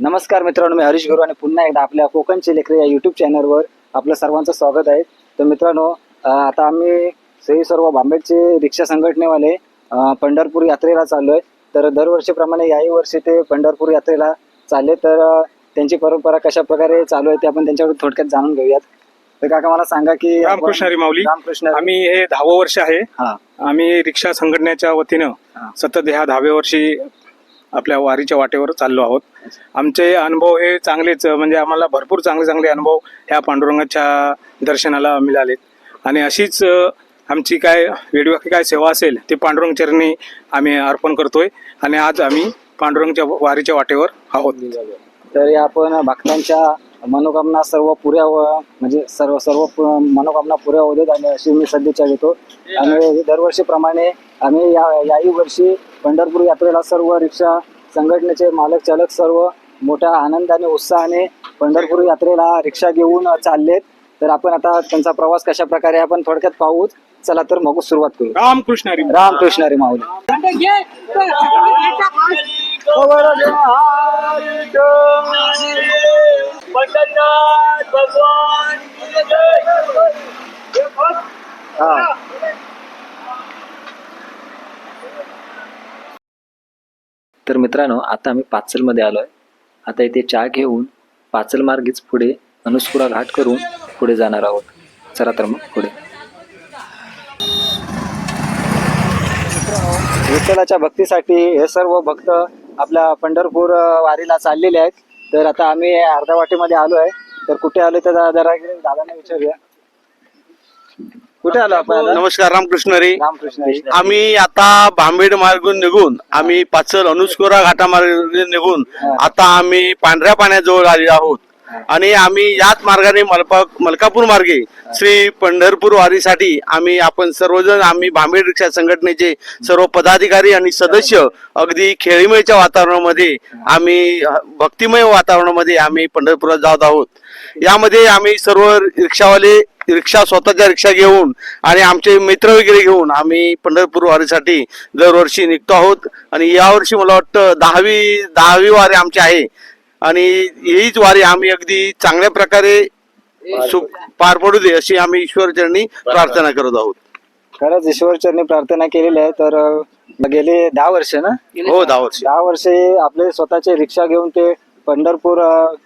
नमस्कार मित्रांनो मी हरीश गुरु आणि पुन्हा एकदा आपल्या कोकणचे लेकरे या युट्यूब चॅनलवर आपलं सर्वांचं स्वागत आहे. तर मित्रांनो आता आम्ही सही सर्व बांबेडचे रिक्षा संघटनेवाले पंढरपूर यात्रेला चाललो आहे तर दरवर्षीप्रमाणे याही वर्षी ते पंढरपूर यात्रेला चालले. तर त्यांची परंपरा कशा प्रकारे चालू आहे ते आपण त्यांच्याकडून थोडक्यात जाणून घेऊयात. तर काका मला सांगा की रामकृष्ण माऊली रामकृष्ण. आम्ही हे दहावं वर्ष आहे. आम्ही रिक्षा संघटनेच्या वतीनं. सतत ह्या दहाव्या वर्षी आपल्या वारीच्या वाटेवर चाललो आहोत. आमचे अनुभव हे चांगलेच म्हणजे आम्हाला भरपूर चांगले चांगले अनुभव ह्या पांडुरंगाच्या दर्शनाला मिळालेत. आणि अशीच आमची काय वेळोवेळी काय सेवा असेल ते पांडुरंग चरणी आम्ही अर्पण करतोय आणि आज आम्ही पांडुरंगच्या वारीच्या वाटेवर आहोत. तरी आपण भक्तांच्या मनोकामना सर्व पुऱ्या व- म्हणजे सर्व सर्व मनोकामना पुऱ्या होऊ देत आणि अशी मी सदिच्छा घेतो आणि दरवर्षीप्रमाणे आम्ही या याही वर्षी पंढरपूर यात्रेला सर्व रिक्षा संघटनेचे मालक चालक सर्व मोठ्या आनंदाने उत्साहाने पंढरपूर यात्रेला रिक्षा घेऊन चाललेत. तर आपण आता त्यांचा प्रवास कशा प्रकारे आपण थोडक्यात पाहूच चला तर मग सुरुवात करू. रामकृष्ण हरी रामकृष्ण हरी माऊली हा तर मित्रांनो आता आम्ही पाचलमध्ये आलो आहे आता इथे चहा घेऊन पाचल मार्गीच पुढे अनुस्कुरा घाट करून पुढे जाणार आहोत. चला तर मग पुढे. विठ्ठलाच्या भक्तीसाठी हे सर्व भक्त आपल्या पंढरपूर वारीला चाललेले आहेत. तर आता आम्ही अर्ध्या वाटेमध्ये आलो आहे. तर कुठे आलो तर जरा- दादांना विचारूया. कुठे आलो आपण आता? नमस्कार रामकृष्ण रे. रामकृष्ण. आम्ही आता भांबेड मार्गून निघून आम्ही पाचल अनुस्कोरा घाटा मार्गे निघून आता आम्ही पांढऱ्या पाण्याजवळ आले आहोत. आणि आम्ही याच मार्गाने मलपा मलकापूर मार्गे श्री पंढरपूर वारीसाठी आम्ही आपण सर्वजण आम्ही भांबेड रिक्षा संघटनेचे सर्व पदाधिकारी आणि सदस्य अगदी खेळीमयच्या वातावरणामध्ये आम्ही भक्तिमय वातावरणामध्ये आम्ही पंढरपुरात जात आहोत. यामध्ये आम्ही सर्व रिक्षावाले रिक्षा स्वतःच्या रिक्षा घेऊन आणि आमचे मित्र वगैरे घेऊन आम्ही पंढरपूर वारीसाठी दरवर्षी निघतो आहोत. आणि यावर्षी मला वाटतं दहावी दहावी वारी आमची आहे. आणि हीच वारी आम्ही अगदी चांगल्या प्रकारे सु- पार पडू दे अशी आम्ही ईश्वरचरणी प्रार्थना करत आहोत. खरंच ईश्वरचरणी प्रार्थना केलेली आहे तर गेले दहा वर्ष ना? हो दहा वर्षी. दहा वर्षे आपले स्वतःचे रिक्षा घेऊन ते पंढरपूर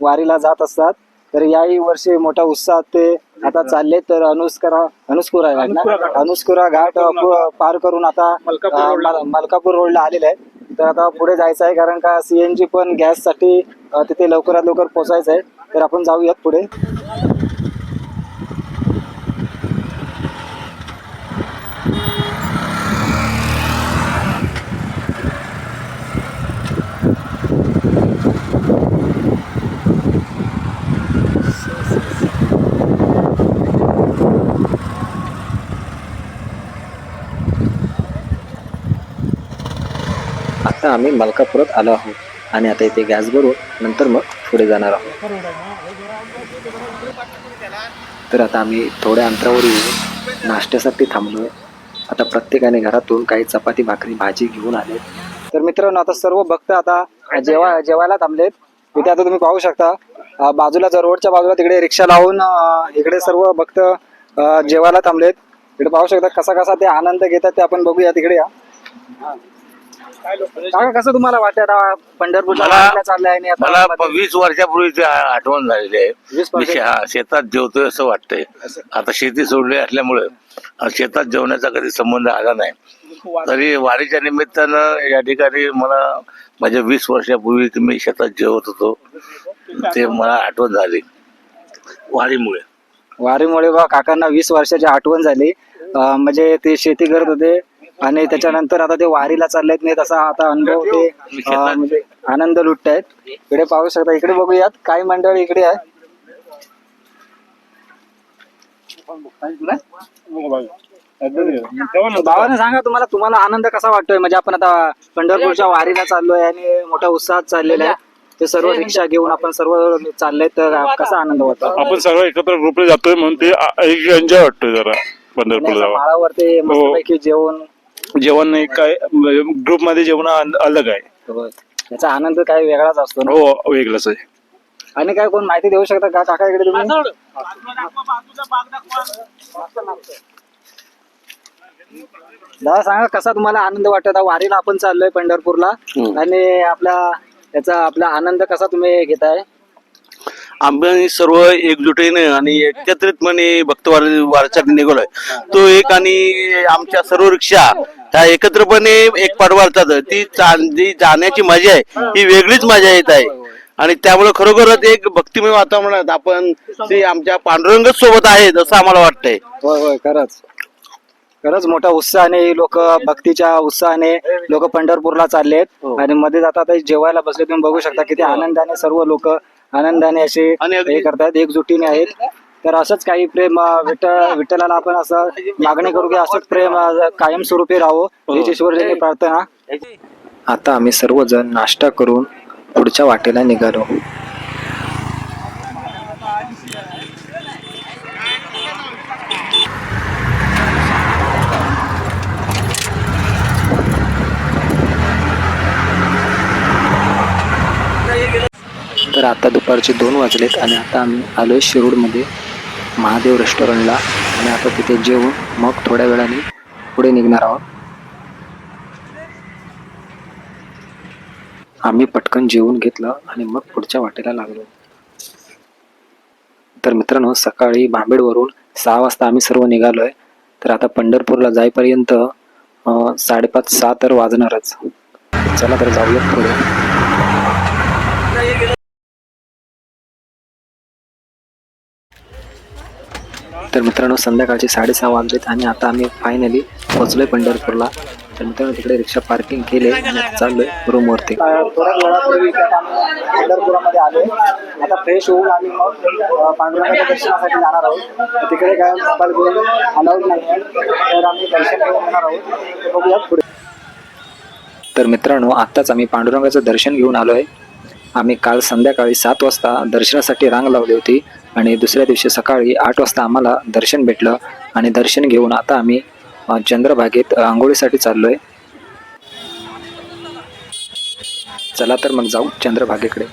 वारीला जात असतात. तर याही वर्षी मोठा उत्साहात ते आता चालले तर अनुस्करा अनुस्कुरा घाट. अनुस्कुरा घाट पार करून आता रोडला. मलकापूर रोडला आलेले आहे तर आता पुढे जायचं आहे कारण का सी एन जी पण गॅससाठी तिथे लवकरात लवकर पोहोचायचं आहे. तर आपण जाऊयात पुढे. आता आम्ही मलकापुरात आलो आहोत. आणि आता इथे गॅस भरून नंतर मग पुढे जाणार आहोत. तर आता आम्ही थोड्या अंतरावर येऊन नाश्त्यासाठी थांबलोय. आता प्रत्येकाने घरातून काही चपाती भाकरी भाजी घेऊन आले तर मित्रांनो आता सर्व भक्त आता जेवा जेवायला थांबलेत. इथे आता तुम्ही पाहू शकता बाजूला जर रोडच्या बाजूला तिकडे रिक्षा लावून इकडे सर्व भक्त जेवायला थांबलेत. इकडे पाहू शकता कसा कसा ते आनंद घेतात ते आपण बघूया तिकडे या. काका कसं तुम्हाला वाटतं पंढरपूरला मला- वारीला चाललंय आणि आता मला मध्ये- वीस वर्षापूर्वीची आ- आठवण झालेली आहे. वीस मी वर्ष- शे- हा, शेतात जेवतोय असं वाटतंय. आता शेती सोडली असल्यामुळे शेतात जेवण्याचा कधी संबंध आला नाही. तरी वारीच्या निमित्तानं या ठिकाणी मला माझ्या वीस वर्षापूर्वी मी शेतात जेवत होतो. ते मला आठवण झाली. वारीमुळे. वारीमुळे बा काकांना वीस वर्षाची आठवण झाली. अं, म्हणजे ते शेती करत होते. आणि त्याच्यानंतर आता ते वारीला चाललेत नाही तसा आता अनुभव ते अं, म्हणजे आनंद लुटतायत. इकडे पाहू शकता इकडे बघूयात. काही मंडळी इकडे आहे? भावाने सांगा तुम्हाला तुम्हाला आनंद कसा वाटतोय? म्हणजे आपण आता पंढरपूरच्या वारीला चाललोय आणि मोठ्या उत्साहात चाललेला आहे. ते सर्व रिक्षा घेऊन आपण सर्व चाललोय तर कसा आनंद होतो आपण सर्व एकत्र ग्रुपला जातोय म्हणून ते एन्जॉय वाटतोय जरा पंढरपूरला माळावर ते मस्तपैकी जेवण जेवण नाही काय ग्रुपमध्ये जेवण अल- अलग आहे. याचा आनंद काही वेगळाच असतो ना. हो वेगळंच आहे. आणि काय कोण माहिती देऊ शकता का? काका इकडे तुम्ही? दादा सांगा कसा तुम्हाला आनंद वाटत? वारीला आपण चाललोय पंढरपूरला. आणि आपला याचा आपला आनंद कसा तुम्ही घेताय? आम्ही सर्व एकजुटीने आणि एकत्रितपणे भक्तवार वारसाठी निघालोय. तो एक आणि आमच्या सर्व रिक्षा ह्या एकत्रपणे एक पाठ वाढतात. ती जी जाण्याची मजा आहे ही वेगळीच मजा येत आहे. आणि त्यामुळे खरोखरच एक भक्तिमय वातावरणात आपण ते आमच्या पांडुरंगच सोबत आहेत असं आम्हाला वाटतंय. होय होय खरंच. खरंच मोठा उत्साहाने लोक भक्तीच्या उत्साहाने लोक पंढरपूरला चाललेत. आणि मध्ये जातात जेवायला बसले तुम्ही बघू शकता किती आनंदाने सर्व लोक आनंदाने असे आणि अगदी- हे करतात एकजुटीने आहेत. तर असंच काही प्रेम अं, विठ्ठल विठ्ठलाला आपण असं मागणी करू की असंच प्रेम अं, कायमस्वरूपी राहो हीच ईश्वरजनी प्रार्थना. आता आम्ही सर्वजण नाश्ता करून पुढच्या वाटेला निघालो तर आता दुपारचे दोन वाजलेत आणि आता आम्ही आलो आहे शिरूडमध्ये महादेव रेस्टॉरंटला. आणि आता तिथे जेवून मग थोड्या वेळाने पुढे निघणार आहोत. आम्ही पटकन जेवून घेतलं आणि मग पुढच्या वाटेला लागलो. तर मित्रांनो सकाळी भांबेडवरून सहा वाजता आम्ही सर्व निघालो आहे तर आता पंढरपूरला जाईपर्यंत साडेपाच सहा तर वाजणारच. चला तर जाऊयात पुढे. तर मित्रांनो संध्याकाळचे साडेसहा वाजलेत आणि आता आम्ही फायनली पोहोचलोय पंढरपूरला. तर मित्रांनो तिकडे रिक्षा पार्किंग केले आणि आता चाललोय रूमवरती वेळापूर्वी पंढरपुरामध्ये आलोय आता फ्रेश होऊन आम्ही मग पांडुरंगाच्या दर्शनासाठी जाणार आहोत. तिकडे काय मोबाईल घेऊन अलाउड नाही आहे तर आम्ही दर्शन घेऊन येणार आहोत. बघूयात पुढे. तर मित्रांनो आत्ताच आम्ही पांडुरंगाचं दर्शन घेऊन आलोय. आम्ही काल संध्याकाळी सात वाजता दर्शनासाठी रांग लावली होती. आणि दुसऱ्या दिवशी सकाळी आठ वाजता आम्हाला दर्शन भेटलं आणि दर्शन घेऊन आता आम्ही चंद्रभागेत आंघोळीसाठी चाललो आहे चला तर मग जाऊ चंद्रभागेकडे.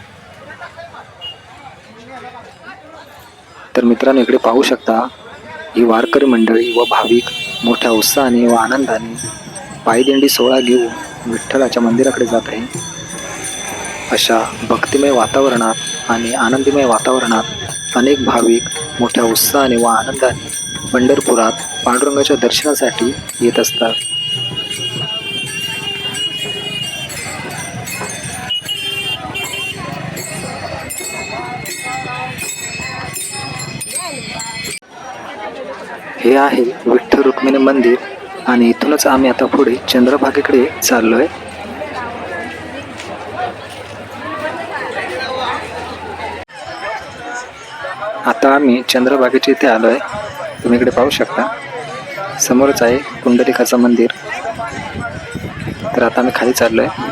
तर मित्रांनो इकडे पाहू शकता ही वारकरी मंडळी व भाविक मोठ्या उत्साहाने व आनंदाने पायदिंडी सोहळा घेऊन विठ्ठलाच्या मंदिराकडे जात आहे. अशा भक्तिमय वातावरणात आणि आनंदीमय वातावरणात अनेक भाविक मोठ्या उत्साहाने व आनंदाने पंढरपुरात पांडुरंगाच्या दर्शनासाठी येत असतात. हे आहे विठ्ठल रुक्मिणी मंदिर आणि इथूनच आम्ही आता पुढे चंद्रभागेकडे चाललोय. आता आम्ही चंद्रभागेच्या इथे आलो आहे तुम्ही इकडे पाहू शकता. समोरच आहे पुंडलिकाचं मंदिर. तर आता आम्ही खाली चाललो आहे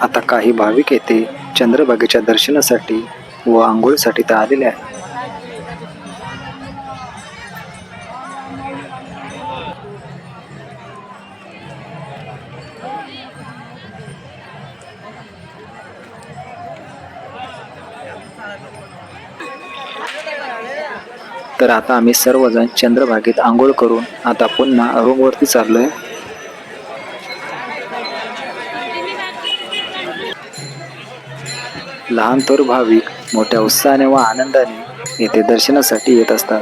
आता काही भाविक येथे चंद्रभागेच्या दर्शनासाठी व आंघोळीसाठी तर आलेले आहेत तर आता आम्ही सर्वजण चंद्रभागेत आंघोळ करून आता पुन्हा रूमवरती चाललोय. लहान थोर भाविक मोठ्या उत्साहाने व आनंदाने येथे दर्शनासाठी येत असतात.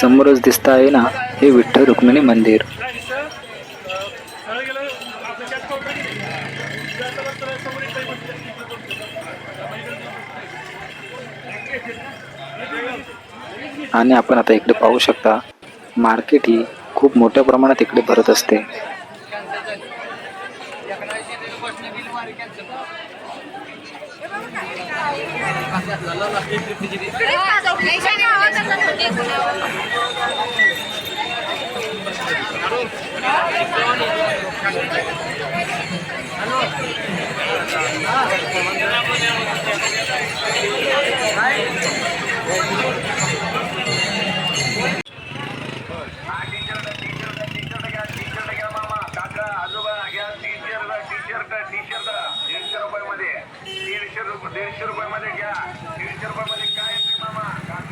समोरच दिसत आहे ना हे विठ्ठल रुक्मिणी मंदिर. आणि आपण आता इकडे पाहू शकता मार्केट ही खूप मोठ्या प्रमाणात इकडे भरत असते.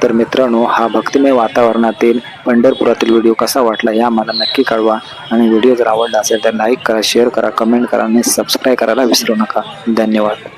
तर मित्रांनो हा भक्तिमय वातावरणातील पंढरपुरातील व्हिडिओ कसा वाटला हे आम्हाला नक्की कळवा. आणि व्हिडिओ जर आवडला असेल तर लाईक करा शेअर करा कमेंट करा आणि सबस्क्राईब करायला विसरू नका. धन्यवाद.